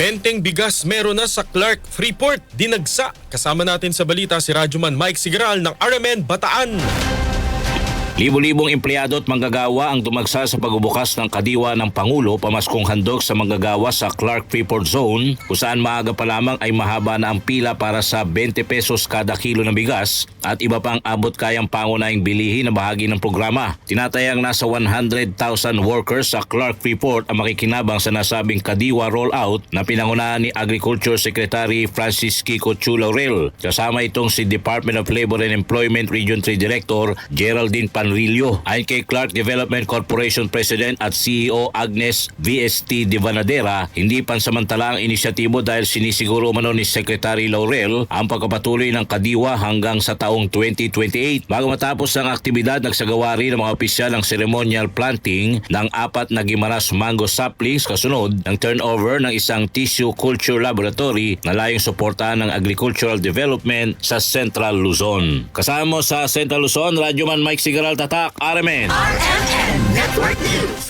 Benteng bigas meron na sa Clark Freeport, dinagsa. Kasama natin sa balita si Radyoman Mike Sigaral ng RMN Bataan. Libo-libong empleyado at manggagawa ang dumagsa sa pagbubukas ng kadiwa ng Pangulo pamaskong handog sa manggagawa sa Clark Freeport Zone kung saan maaga pa lamang ay mahaba na ang pila para sa 20 pesos kada kilo ng bigas at iba pang abot kayang pangunahing bilihin na bahagi ng programa. Tinatayang nasa 100,000 workers sa Clark Freeport ang makikinabang sa nasabing kadiwa rollout na pinangunahan ni Agriculture Secretary Francis Kiko Chu Laurel. Kasama itong si Department of Labor and Employment Region 3 Director Geraldine Panrillo. Ayon kay Clark Development Corporation President at CEO Agnes VST Divanadera, hindi pansamantala ang inisyatibo dahil sinisiguro umano ni Secretary Laurel ang pagkapatuloy ng kadiwa hanggang sa taong 2028. Bago matapos ang aktibidad, nagsagawa rin ng mga opisyal ang ceremonial planting ng apat na Gimaras mango saplings kasunod ng turnover ng isang tissue culture laboratory na layong suportahan ng agricultural development sa Central Luzon. Kasama mo sa Central Luzon, Radyoman Mike Sigaral Tatak, RMN. RMN Network News.